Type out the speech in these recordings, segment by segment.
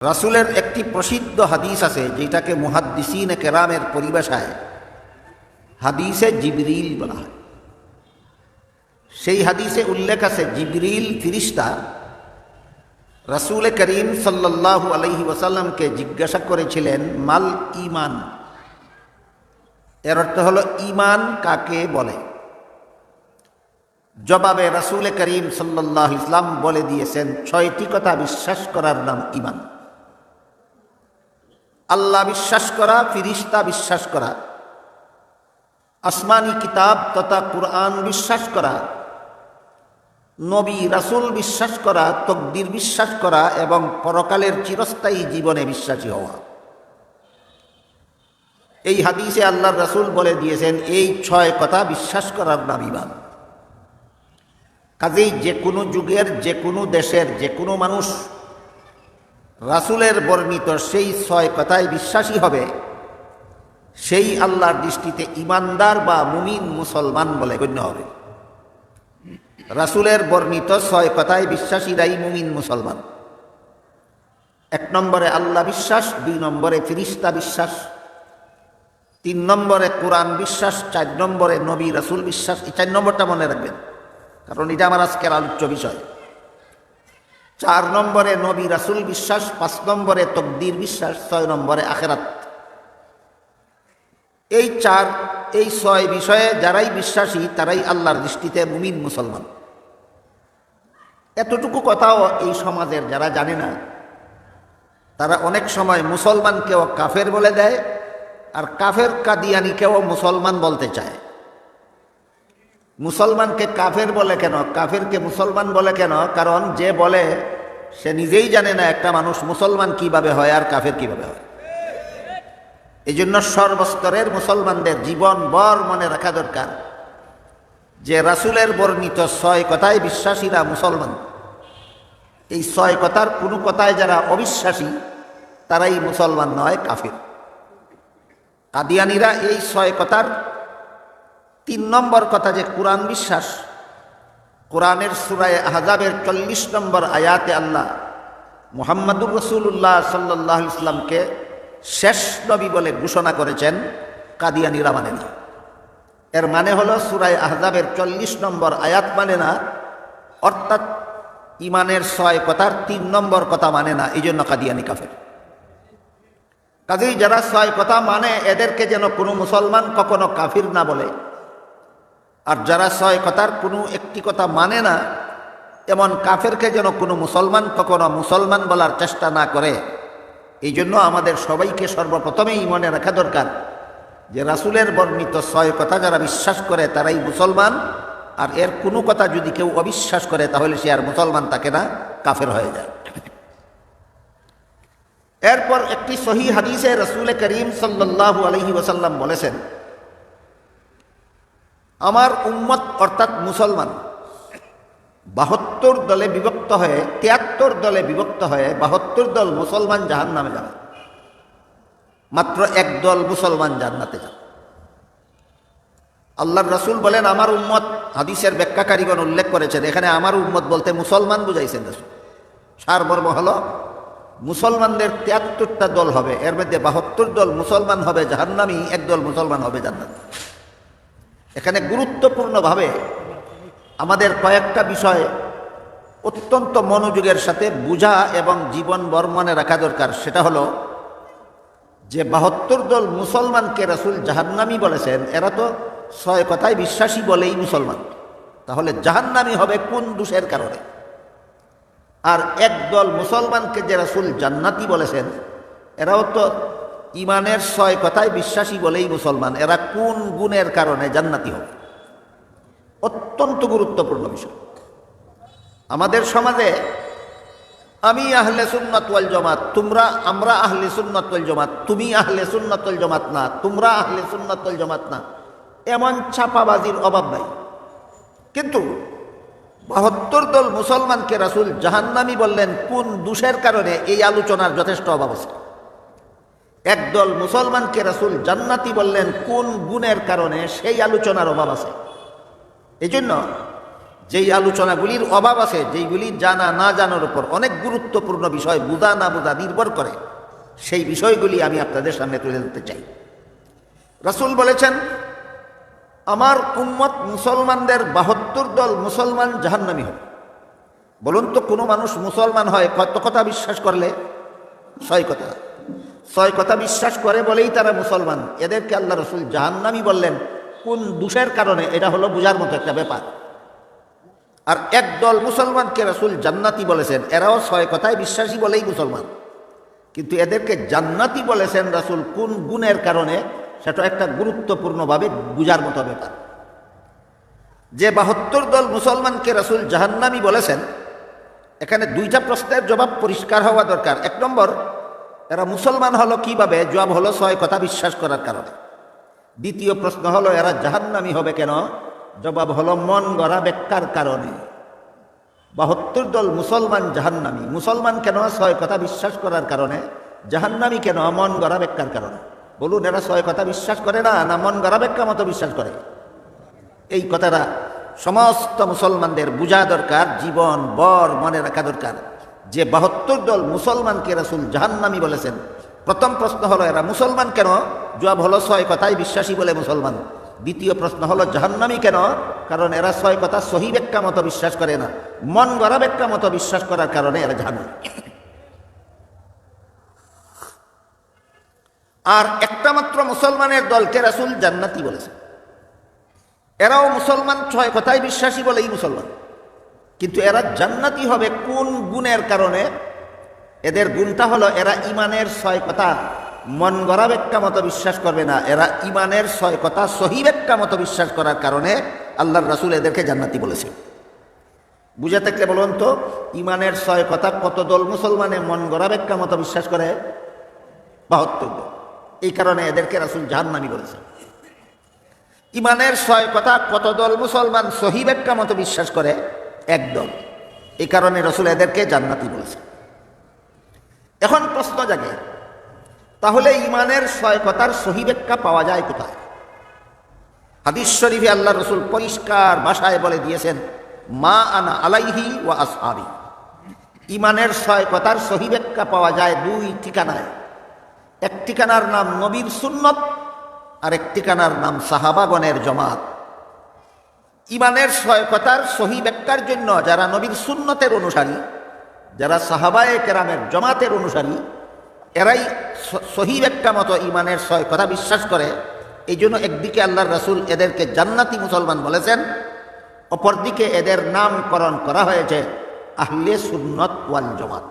রাসুলের একটি প্রসিদ্ধ হাদিস আছে, যেটাকে মুহাদ্দিসিন কেরামের পরিভাষায় হাদিসে জিবরিল বলা হয়। সেই হাদিসে উল্লেখ আছে, জিবরিল ফিরিস্তা রাসুল করিম সাল্লাল্লাহু আলহি ওসাল্লামকে জিজ্ঞাসা করেছিলেন, মাল ইমান এর অর্থ হলো ইমান কাকে বলে? জবাবে রাসুল করিম সাল্লাহ ইসলাম বলে দিয়েছেন, ছয়টি কথা বিশ্বাস করার নাম ইমান আল্লাহ বিশ্বাস করা, ফিরিস্তা বিশ্বাস করা। আসমানি কিতাব তথা কুরআন বিশ্বাস করা। নবী, রাসুল বিশ্বাস করা, তকদির বিশ্বাস করা এবং পরকালের চিরস্থায়ী জীবনে বিশ্বাসী হওয়া। এই হাদিসে আল্লাহ রাসুল বলে দিয়েছেন, এই ছয় কথা বিশ্বাস করার নাম কাজেই যে কোনো যুগের, যে কোনো দেশের, যে কোনো মানুষ রাসুলের বর্ণিত সেই ছয় কথায় বিশ্বাসী হবে। সেই আল্লাহর দৃষ্টিতে ইমানদার বা মুমিন মুসলমান বলে গণ্য হবে। রাসুলের বর্ণিত ছয় কথায় বিশ্বাসীরাই মুমিন মুসলমান। এক নম্বরে আল্লাহ বিশ্বাস, দুই নম্বরে ফিরিস্তা বিশ্বাস, তিন নম্বরে কোরআন বিশ্বাস, চার নম্বরে নবী রাসুল বিশ্বাস, এই চার নম্বরটা মনে রাখবেন। কারণ এটা আমার আজকের আলোচ্য বিষয়। চার নম্বরে নবী রাসুল বিশ্বাস, পাঁচ নম্বরে তকদির বিশ্বাস, ছয় নম্বরে আখেরাত। এই চার, এই ছয় বিষয়ে যারাই বিশ্বাসী, তারাই আল্লাহর দৃষ্টিতে মুমিন মুসলমান। এতটুকু কথাও এই সমাজের যারা জানে না, তারা অনেক সময় মুসলমানকেও কাফের বলে দেয়, আর কাফের কাদিয়ানিকেও মুসলমান বলতে চায়। মুসলমানকে কাফের বলে কেন? কাফেরকে মুসলমান বলে কেন? কারণ যে বলে, সে নিজেই জানে না একটা মানুষ মুসলমান কীভাবে হয় আর কাফের কীভাবে হয়। এই জন্য সর্বস্তরের মুসলমানদের জীবন বর মনে রাখা দরকার যে রাসুলের বর্ণিত ছয় কথায় বিশ্বাসীরা মুসলমান। এই ছয় কথার কোনো কথায় যারা অবিশ্বাসী, তারাই মুসলমান নয়, কাফের। কাদিয়ানিরা এই ছয় কথার তিন নম্বর কথা যে কোরআন বিশ্বাস, কোরআনের সুরায় আহজাবের চল্লিশ নম্বর আয়াতে আল্লাহ মুহাম্মদুর রসুল্লাহ সাল্লাহ ইসলামকে শেষ নবী বলে ঘোষণা করেছেন কাদিয়ানিরা মানে না। এর মানে হলো সুরায় আহজাবের চল্লিশ নম্বর আয়াত মানে না, অর্থাৎ ইমানের ছয় কথার তিন নম্বর কথা মানে না এই জন্য কাদিয়ানি কাফের। কাজেই যারা ছয় কথা মানে এদেরকে যেন কোনো মুসলমান কখনো কাফির না বলে আর যারা ছয় কথার কোনো একটি কথা মানে না, এমন কাফেরকে যেন কোনো মুসলমান কখনো মুসলমান বলার চেষ্টা না করে। এই জন্য আমাদের সবাইকে সর্বপ্রথমেই মনে রাখা দরকার যে রাসুলের বর্ণিত ছয় কথা যারা বিশ্বাস করে তারাই মুসলমান, আর এর কোনো কথা যদি কেউ অবিশ্বাস করে তাহলে সে আর মুসলমান তাকে না, কাফের হয়ে যায়। এরপর একটি সহি হাদিসে রসুল করিম সাল্লাহু আলহি ওসাল্লাম বলেছেন আমার উম্মত অর্থাৎ মুসলমান, বাহাত্তর দলে বিভক্ত হয়ে, তিয়াত্তর দলে বিভক্ত হয়ে বাহাত্তর দল মুসলমান জাহান নামে যাবে। মাত্র এক দল মুসলমান জান্নাতে যাবে। আল্লাহর রসুল বলেন, আমার উম্মত, হাদিসের ব্যাখ্যাকারীগণ উল্লেখ করেছেন, এখানে আমার উম্মত বলতে মুসলমান বুঝাইছেন রসুল। সারমর্ম হল, মুসলমানদের তিয়াত্তরটা দল হবে, এর মধ্যে বাহাত্তর দল মুসলমান হবে জাহান্নামি একদল মুসলমান হবে জান্নাত। এখানে গুরুত্বপূর্ণভাবে আমাদের কয়েকটা বিষয় অত্যন্ত মনোযোগের সাথে বুঝা এবং জীবন বর্মনে রাখা দরকার। সেটা হলো যে বাহাত্তর দল মুসলমানকে রাসুল জাহান্নামি বলেছেন, এরা তো ছয় কথায় বিশ্বাসী বলেই মুসলমান। তাহলে জাহান্নামি হবে কোন দোষের কারণে? আর একদল মুসলমানকে যে রাসুল জান্নাতি বলেছেন, এরাও তো ইমানের ছয় কথায় বিশ্বাসী বলেই মুসলমান। এরা কোন গুণের কারণে জান্নাতি হবে? অত্যন্ত গুরুত্বপূর্ণ বিষয়। আমাদের সমাজে আমি আহলে সুন্নাতওয়াল জমাত, তোমরা, আমরা আহলে সুন্নাতওয়াল জমাত, তুমি আহলে সুন্নাতওয়াল জমাত না, তোমরা আহলে সুন্নাতওয়াল জমাত না, এমন ছাপাবাজির অভাব নাই। কিন্তু বাহাত্তর দল মুসলমানকে রাসুল জাহান্নামি বললেন, কোন দোষের কারণে এই আলোচনার যথেষ্ট অভাব আছে? একদল মুসলমানকে রাসুল জান্নাতি বললেন, কোন গুণের কারণে সেই আলোচনার অভাব আছে? এই জন্য যেই আলোচনাগুলির অভাব আছে, যেইগুলি জানা না জানার উপর অনেক গুরুত্বপূর্ণ বিষয়, বুঝা না বুঝা নির্ভর করে, সেই বিষয়গুলি আমি আপনাদের সামনে তুলে ধরতে চাই। রাসুল বলেছেন, আমার উম্মত মুসলমানদের বাহাত্তর দল মুসলমান জাহান্নামী হবে। বলুন তো, কোনো মানুষ মুসলমান হয়, কত কথা বিশ্বাস করলে? ছয় কথা। ছয় কথা বিশ্বাস করে বলেই তারা মুসলমান। এদেরকে আল্লাহ রসুল জাহান্নামী বললেন। কোন দোষের কারণে? এটা হলো বোঝার মতো একটা ব্যাপার। আর একদল মুসলমানকে রসুল জান্নাতি বলেছেন। এরাও ছয় কথায় বিশ্বাসী বলেই মুসলমান। কিন্তু এদেরকে জান্নাতি বলেছেন রাসুল কোন গুণের কারণে? সেটা একটা গুরুত্বপূর্ণভাবে বুঝার মতো ব্যাপার। যে বাহাত্তর দল মুসলমানকে রাসুল জাহান্নামি বলেছেন, এখানে দুইটা প্রশ্নের জবাব পরিষ্কার হওয়া দরকার। এক নম্বর এরা মুসলমান হলো কীভাবে? জবাব হলো ছয় কথা বিশ্বাস করার কারণে। দ্বিতীয় প্রশ্ন হলো, এরা জাহান্নামি হবে কেন? জবাব হলো, মন গড়া ব্যাখ্যার কারণে। বাহাত্তর দল মুসলমান জাহান্নামি। মুসলমান কেন? ছয় কথা বিশ্বাস করার কারণে। জাহান্নামি কেন? মন গড়া ব্যাখ্যার কারণে। বলুন, এরা ছয় কথা বিশ্বাস করে না? না মন গড়া ব্যাখ্যা মতো বিশ্বাস করে? এই কথাটা সমস্ত মুসলমানদের বোঝা দরকার, জীবন, বর, মনে রাখা দরকার। যে বাহাত্তর দল মুসলমানকে রাসুল জাহান্নামি বলেছেন। প্রথম প্রশ্ন হলো, এরা মুসলমান কেন? জবাব হলো, ছয় কথাই বিশ্বাসী বলে মুসলমান। দ্বিতীয় প্রশ্ন হলো, জাহান্নামি কেন? কারণ এরা ছয় কথা সহি ব্যাখ্যা মতো বিশ্বাস করে না। মন গড়া ব্যাখ্যা মতো বিশ্বাস করার কারণে এরা জাহান্নামি। আর একটা মাত্র মুসলমানের দলকে রাসুল জান্নাতি বলেছেন। এরাও মুসলমান, ছয় কথাই বিশ্বাসী বলেই মুসলমান। কিন্তু এরা জান্নাতি হবে কোন গুণের কারণে? এদের গুণটা হলো, এরা ইমানের ছয় কথা মন গড়া ব্যাখ্যা মতো বিশ্বাস করবে না। এরা ইমানের ছয় কথা সহি ব্যাখ্যা মতো বিশ্বাস করার কারণে আল্লাহর রাসুল এদেরকে জান্নাতি বলেছে। বুঝে থাকলে বলুন তো, ইমানের ছয় কথা কত দল মুসলমানে মন গড়া ব্যাখ্যা মতো বিশ্বাস করে? বাহাত্তর এই কারণে এদেরকে রাসুল জাহান্নামি বলেছে। ইমানের ছয় কথা কত দল মুসলমান সহি ব্যাখ্যা মতো বিশ্বাস করে? একদল এই কারণে রসুল এদেরকে জান্নাতি বলেছে। এখন প্রশ্ন জাগে, তাহলে ইমানের ছয় কথার সহি ব্যাখ্যা পাওয়া যায় কোথায়? হাদিস শরীফে আল্লাহ রসুল পরিষ্কার ভাষায় বলে দিয়েছেন, মা আনা আলাইহি ওয়া আসহাবি। ইমানের ছয় কথার সহি ব্যাখ্যা পাওয়া যায় দুই ঠিকানায়। এক ঠিকানার নাম নবীর সুন্নত, আর এক ঠিকানার নাম সাহাবাগণের জমাত। ইমানের ছয় কথার সহি ব্যাখ্যার জন্য যারা নবীর সুন্নতের অনুসারী, যারা সাহাবায়ে কেরামের জমাতের অনুসারী, এরাই সহি ব্যাখ্যা মতো ইমানের কথা বিশ্বাস করে। এই জন্য একদিকে আল্লাহর রাসুল এদেরকে জান্নাতি মুসলমান বলেছেন, অপরদিকে এদের নামকরণ করা হয়েছে আহলে সুন্নত ওয়াল জমাত।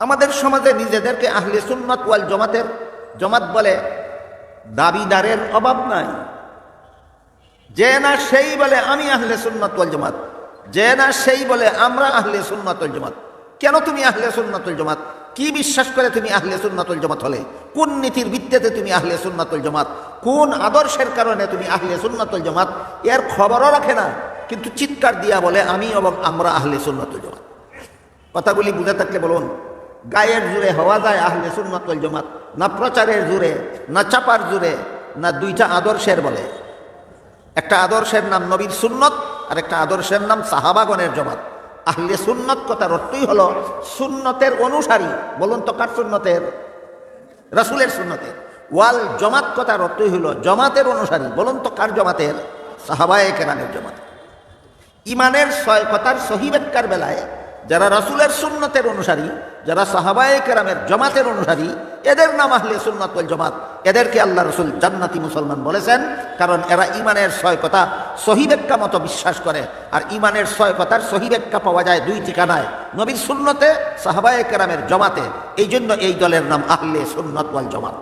আমাদের সমাজে নিজেদেরকে আহলে সুন্নত ওয়াল জমাতের জমাত বলে দাবিদারের অভাব নাই। যে না সেই বলে আমি আহলে সুন্নত ওয়াল জমাত। যে না সেই বলে আমরা আহলে সুন্নাতুল জমাত। কেন তুমি আহলে সুন্নাতুল জমাত? কি বিশ্বাস করে তুমি আহলে সুন্নাতুল জমাত হলে? কোন নীতির ভিত্তিতে তুমি আহলে সুন্নাতুল জমাত? কোন আদর্শের কারণে তুমি আহলে সুন্নাতুল জমাত? এর খবরও রাখে না। কিন্তু চিৎকার দিয়া বলে, আমি এবং আমরা আহলে সুন্নাতুল জমাত। কথাগুলি বুঝে থাকলে বলুন, গায়ের জুড়ে হওয়া যায় আহলে সুন্নাতুল জমাত? না প্রচারের জুড়ে না চাপার জুড়ে না দুইটা আদর্শের বলে? একটা আদর্শের নাম নবীর সুন্নত, আর একটা আদর্শের নাম সাহাবাগণের জমাত। আহলে সুন্নত কথার অর্থই হলো সুন্নতের অনুসারী, বলুন তো কার সুন্নতের? রসুলের সুন্নতের। ওয়াল জমাত কথার অর্থই হলো জমাতের অনুসারী, বলুন তো কার জমাতের? সাহাবায়ে কেরামের জমাত। ইমানের ছয় কথার সহি বেলায় যারা রাসুলের সুন্নতের অনুসারী, যারা সাহাবায়ে কেরামের জমাতের অনুসারী, এদের নাম আহলে সুন্নতুল জমাত। এদেরকে আল্লাহ রসুল জান্নাতি মুসলমান বলেছেন, কারণ এরা ইমানের ছয় কথা সহি ব্যাখ্যা মতো বিশ্বাস করে, আর ইমানের ছয় কথার সহি ব্যাখ্যা পাওয়া যায় দুই ঠিকানায়। নবীর সুন্নতে, সাহাবায়ে কেরামের জমাতে। এই জন্য এই দলের নাম আহলে সুন্নত ওয়াল জমাত।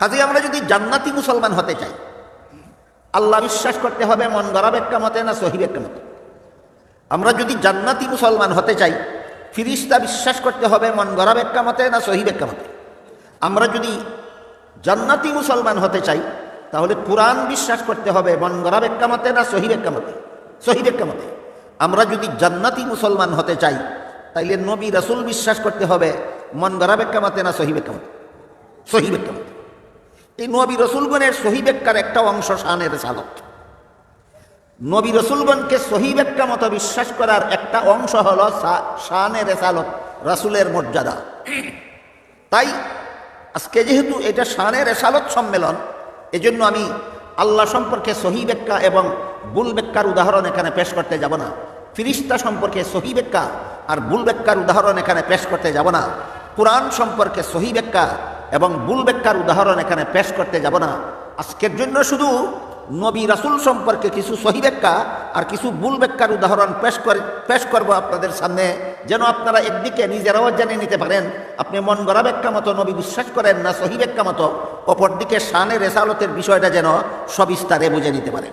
কাজে আমরা যদি জান্নাতি মুসলমান হতে চাই, আল্লাহ বিশ্বাস করতে হবে মন গড়া ব্যাখ্যা মতে না সহি ব্যাখ্যা মতে। আমরা যদি জান্নাতি মুসলমান হতে চাই, ফিরিস্তা বিশ্বাস করতে হবে মন গড়া ব্যাখ্যা মতে না সহি ব্যাখ্যা মতে। আমরা যদি জান্নাতি মুসলমান হতে চাই, তাহলে কোরআন বিশ্বাস করতে হবে মন গড়া ব্যাখ্যা মতে না সহি ব্যাখ্যা মতে। সহি ব্যাখ্যা মতে। আমরা যদি জান্নাতি মুসলমান হতে চাই, তাইলে নবী রাসুল বিশ্বাস করতে হবে মন গড়া ব্যাখ্যা মতে না সহি ব্যাখ্যা মতে। সহি ব্যাখ্যা মতে। এই নবী রসুলগণের সহি ব্যাখ্যার একটা অংশ শানের সালত নবী রসুলগণকে সহি ব্যাখ্যা মতো বিশ্বাস করার একটা অংশ হল শানে রেসালত, রাসুলের মর্যাদা। তাই আজকে যেহেতু এটা শানে রেসালত সম্মেলন, এজন্য আমি আল্লাহ সম্পর্কে সহি ব্যাখ্যা এবং বুল ব্যাখ্যার উদাহরণ এখানে পেশ করতে যাব না। ফিরিস্তা সম্পর্কে সহি ব্যাখ্যা আর বুল ব্যাখ্যার উদাহরণ এখানে পেশ করতে যাব না। কোরআন সম্পর্কে সহি ব্যাখ্যা এবং বুল ব্যাখ্যার উদাহরণ এখানে পেশ করতে যাব না। আজকের জন্য শুধু নবী রাসুল সম্পর্কে কিছু সহিবেক্ষা আর কিছু ভুল ব্যাখ্যার উদাহরণ পেশ করে, পেশ করব আপনাদের সামনে। যেন আপনারা একদিকে নিজেরাও জানিয়ে নিতে পারেন, আপনি মন গড়া ব্যাখ্যা মতো নবী বিশ্বাস করেন না সহি ব্যাখ্যা মতো, অপরদিকে শানের রেসালতের বিষয়টা যেন সবিস্তারে বুঝে নিতে পারেন।